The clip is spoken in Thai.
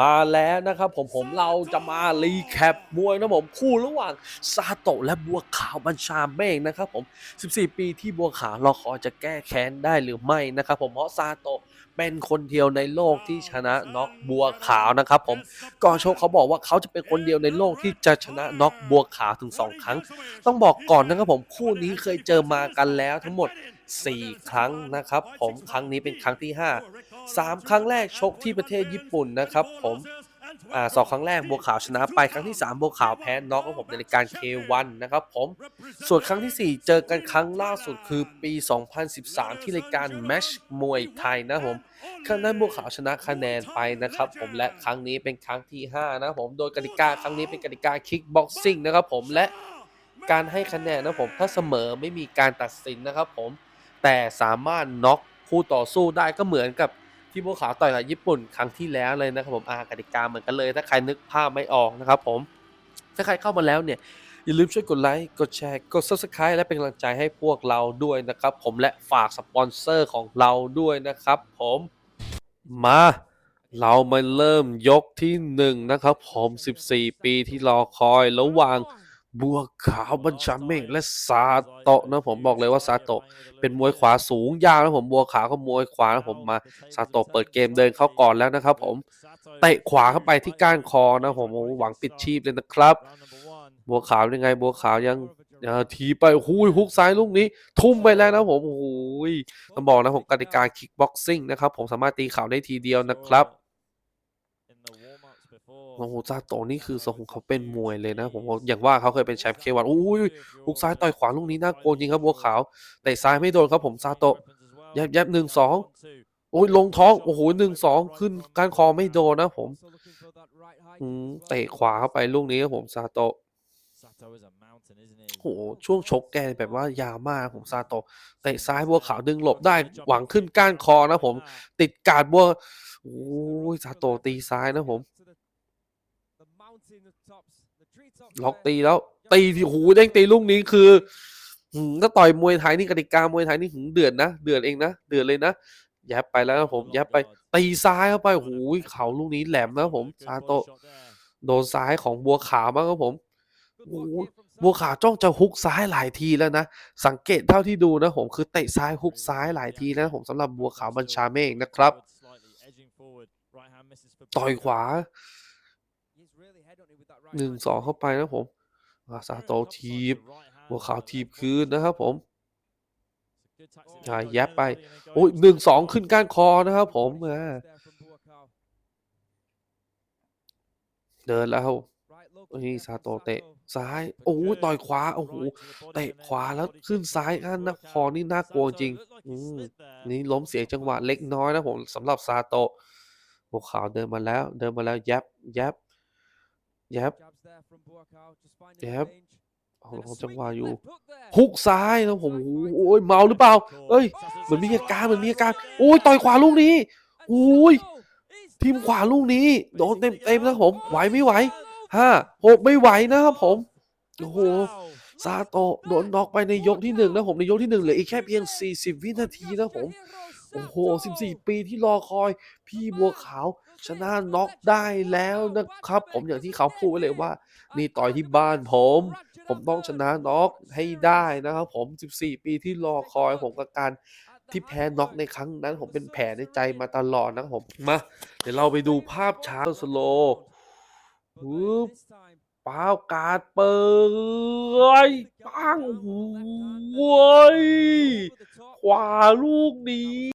มาแล้วนะครับผมผมเราจะมารีแคปมวยนะผมคู่ระหว่างซาโตะและบัวขาวบัญชาเมฆนะครับผม 14 ปีที่บัวขาวรอคอยจะแก้แค้นได้หรือไม่นะครับผมเพราะซาโตะเป็นคนเดียวในโลกที่ชนะน็อกบัวขาวนะครับผมก่อนโชคเขาบอกว่าเขาจะเป็นคนเดียวในโลกที่จะชนะน็อกบัวขาวถึง 2 ครั้ง ต้องบอกก่อนนะครับผมคู่นี้เคยเจอมากันแล้วทั้งหมด 4 ครั้งนะครับผมครั้งนี้เป็นครั้งที่ 5 3 ครั้งแรกชกที่ประเทศญี่ปุ่นนะครับผมอ่าสองครั้งแรกบัวขาวชนะไปครั้งที่ 3 บัวขาวแพ้น็อกครับผมในรายการ K1 นะครับผมส่วนครั้งทีสี่ 4 เจอกันครั้งล่าสุดคือปี 2013 ที่รายการแมชมวยไทยนะผมครั้งนั้นบัวขาวชนะคะแนนไปนะครับผมและครั้งนี้เป็นครั้งที่ 5 นะผมโดยกติกาครั้งนี้เป็นกติกาคิกบ็อกซิ่งนะครับผมและการให้คะแนนนะผมถ้าเสมอไม่มีการตัดสินนะครับผมแต่สามารถน็อกคู่ต่อสู้ได้ก็เหมือนกับ ที่บัวขาวต่อยกับญี่ปุ่นครั้งที่แล้วเลยนะครับผมอากติกาเหมือนกันเลยถ้าใครนึกภาพไม่ออกนะครับผมถ้าใครเข้ามาแล้วเนี่ยอย่าลืมช่วยกดไลค์กดแชร์กด subscribe และเป็นกำลังใจให้พวกเราด้วยนะครับผมและฝากสปอนเซอร์ของเราด้วยนะครับผมมาเรามาเริ่มยกที่หนึ่งนะครับผม 14 ปีที่รอคอยระหว่าง บัวขาวบัญชาเมฆและซาโตะนะผมบอกเลยว่าซาโตะเป็นมวยขวาสูงยาวนะผมบัวขาวก็มวยขวานะผมมาซาโตะเปิดเกมเดินเข้าก่อนแล้วนะครับ ผมเตะขวาเข้าไปที่ก้านคอนะผมหวังปิดชีพเลยนะครับ บัวขาวยังไง บัวขาวยังทีไปโอ้โหฮุกซ้ายลูกนี้ ทุ่มไปแล้วนะผมโอ้โหต้องบอกนะผมกติกาคิกบ็อกซิ่งนะครับ ผมสามารถตีเข่าได้ทีเดียวนะครับ โอ้โหซาโตะนี่คือทรงของเขาเป็นมวยเลยนะ ผมบอกอย่างว่าเขาเคยเป็นแชมป์เควันโอ้ยฮุกซ้ายต่อยขวาลูกนี้น่ากลัวจริงครับบัวขาวแต่ซ้ายไม่โดนครับผมซาโตะยับยับหนึ่งสองโอ้ยลงท้องโอ้โหหนึ่งสองขึ้นก้านคอไม่โดนนะผมอืมเตะขวาเข้าไปลูกนี้ครับผมซาโตะโอ้โหช่วงชกแกแบบว่ายาวมากผมซาโตะเตะซ้ายบัวขาวดึงหลบได้หวังขึ้นก้านคอนะผม ติดการดบัวโอ้ยซาโตะตีซ้ายนะผม ล็อกตีแล้วตีที่หูเด้งตีลูกนี้คือหืมถ้าต่อยมวยไทยนี่กติกามวยไทยนี่หืมเดือดนะเดือดเองนะเดือดเลยนะยับไปแล้วนะผมยับไปตีซ้ายเข้าไปโอ้โหเข่าลูกนี้แหลมนะผมซาโตะโดนซ้ายของบัวขาวมากครับผมโอ้โหบัวขาวจ้องจะฮุกซ้ายหลายทีแล้วนะ สังเกตเท่าที่ดูนะผมคือเตะซ้ายฮุกซ้ายหลายทีนะผมสำหรับบัวขาวบัญชาเมฆนะครับ ต่อยขวา หนึ่งสองเข้าไปนะผมอาซาโตะทีบบัวขาวทีบคืนนะครับผมอ่ายับไป โอ้ยหนึ่งสองขึ้นก้านคอนะครับผมอ่าเดินแล้วนี่ซาโตะเตะซ้าย โอ้ยต่อยขวา โอ้โห เตะขวาแล้วขึ้นซ้ายก้านหน้าคอนี่น่ากลัวจริง อืมนี่ล้มเสียจังหวะเล็กน้อยนะผมสำหรับซาโตะบัวขาวเดินมาแล้ว เดินมาแล้วยับยับ ยับยับเอาลองจังหวะอยู่ฮุกซ้ายนะผมโอ้โหโอ้ยเมาหรือเปล่า เอ้ยเหมือนมีอาการเหมือนมีอาการโอ้ยต่อยขวาลูกนี้โอ้ยทีมขวาลูกนี้โดนเต็มเต็มๆนะผมไหวไม่ไหวห้าหกไม่ไหวนะครับผมโอ้โหซาโตะโดนน็อกไปในยกที่หนึ่งนะผมในยกที่หนึ่งเหลืออีกแค่เพียง 40 วินาทีนะผม โอ้โห 14 ปีที่รอคอยพี่บัวขาว ชนะน็อกได้แล้วนะครับ ผมอย่างที่เขาพูดไว้เลยว่า นี่ต่อยที่บ้านผม ผมต้องชนะน็อกให้ได้นะครับผม 14 ปีที่รอคอยผมกับการที่แพ้น็อกในครั้งนั้น ผมเป็นแผลในใจมาตลอดนะครับผมมาเดี๋ยวเราไปดูภาพช้าสโลว์ปึ๊บป้าวการ์ดเปิดปังโอ้โหขวาลูกนี้